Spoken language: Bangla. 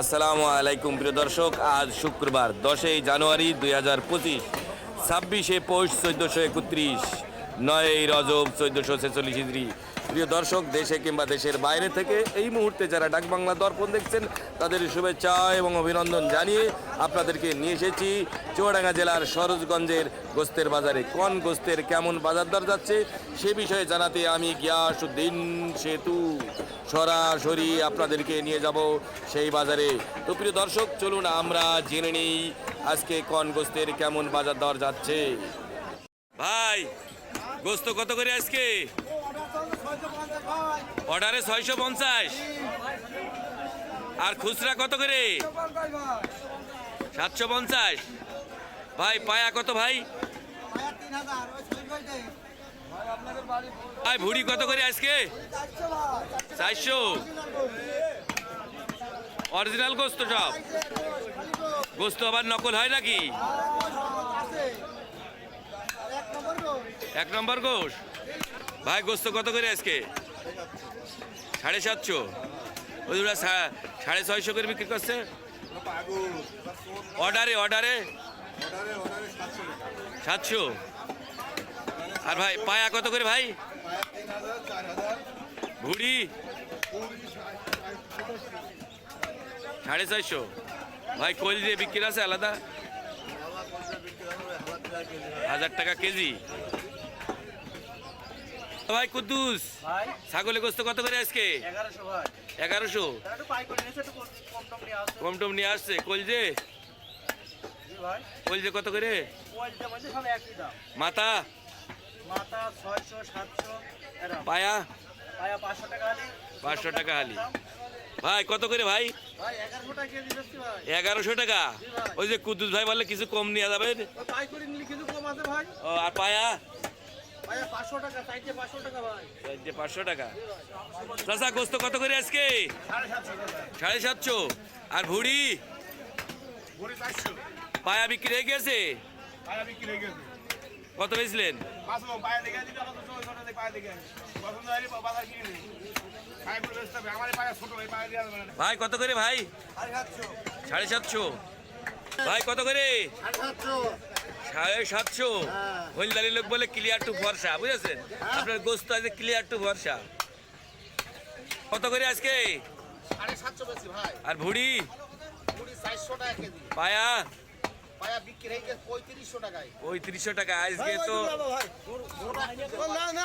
আসসালামু আলাইকুম, প্রিয় দর্শক। আজ শুক্রবার, দশই জানুয়ারি দুই হাজার পঁচিশ, ছাব্বিশে পৌষ চোদ্দোশো একত্রিশ, নয়ই রজব চোদ্দোশো ছেচল্লিশ প্রিয় দর্শক, দেশে কিংবা দেশের বাইরে থেকে এই মুহূর্তে যারা ডাকবাংলা দর্পণ দেখছেন, তাদের শুভেচ্ছা এবং অভিনন্দন জানিয়ে আপনাদেরকে নিয়ে এসেছি চুয়াডাঙ্গা জেলার সরোজগঞ্জের গোস্তের বাজারে। কোন গোস্তের কেমন বাজার দর যাচ্ছে, সে বিষয়ে জানাতে আমি গিয়াসুদ্দিন সেতু। সরাসরি আপনাদেরকে নিয়ে যাব সেই বাজারে। তো প্রিয় দর্শক, চলুন আমরা জেনে নিই আজকে কোন গোস্তের কেমন বাজার দর যাচ্ছে। ভাই, গোস্ত কত করে আজকে? অর্ডারে ছয়শো পঞ্চাশ। আর খুচরা কত করে? সাতশো পঞ্চাশ। ভাই, পায়া কত ভাই? ভাই, ভুড়ি কত করে আজকে? চারশো। অরিজিনাল গোস্ত সব। গোস্ত আবার নকল হয় নাকি? এক নম্বর গোস ভাই, গোস্ত কত করে আজকে? সাড়ে সাতশো। ওই সা- সাড়ে ছয়শো করে বিক্রি করছে। অর্ডারে অর্ডারে? সাতশো। আর ভাই, পায়া কত করে ভাই? ভুড়ি? সাড়ে ছয়শো। ভাই, কোল দিয়ে বিক্রি আছে আলাদা? হাজার টাকা কেজি। ভাই কুদ্দুস ভাই। ছাগলের গোস্ত কত করে আজকে? এগারোশো কম টম নিয়ে আসছে। কলজে? কলজে কত করে? মাথা? পায়া? পাঁচশো টাকা হালি। 500 টাকা হালি। ভাই কত করে ভাই? এগারোশো টাকা ওই যে কুদ্দুস ভাই বললে কিছু কম নিয়ে যাবে? আর পায়া? চারটে পাঁচশো টাকা চাষা গোস্ত কত করে আজকে? সাড়ে সাতশো। সাড়ে সাতশো আর ভুড়ি পায়া বিক্রি হয়ে গেছে? কত বেচলেন? ভাই কত করে ভাই? সাড়ে সাতশো। ভাই কত করে? সাড়ে সাতশো। হলদারি লোক বলে ক্লিয়ার টু ভরসা বুঝেছেন? আপনার গোস্ত আছে ক্লিয়ার টু ভরসা। কত করে আজকে? আর ভুড়ি? পায়া? পায়া বিক্রি গেছে পঁয়ত্রিশশো টাকা আজকে তো না না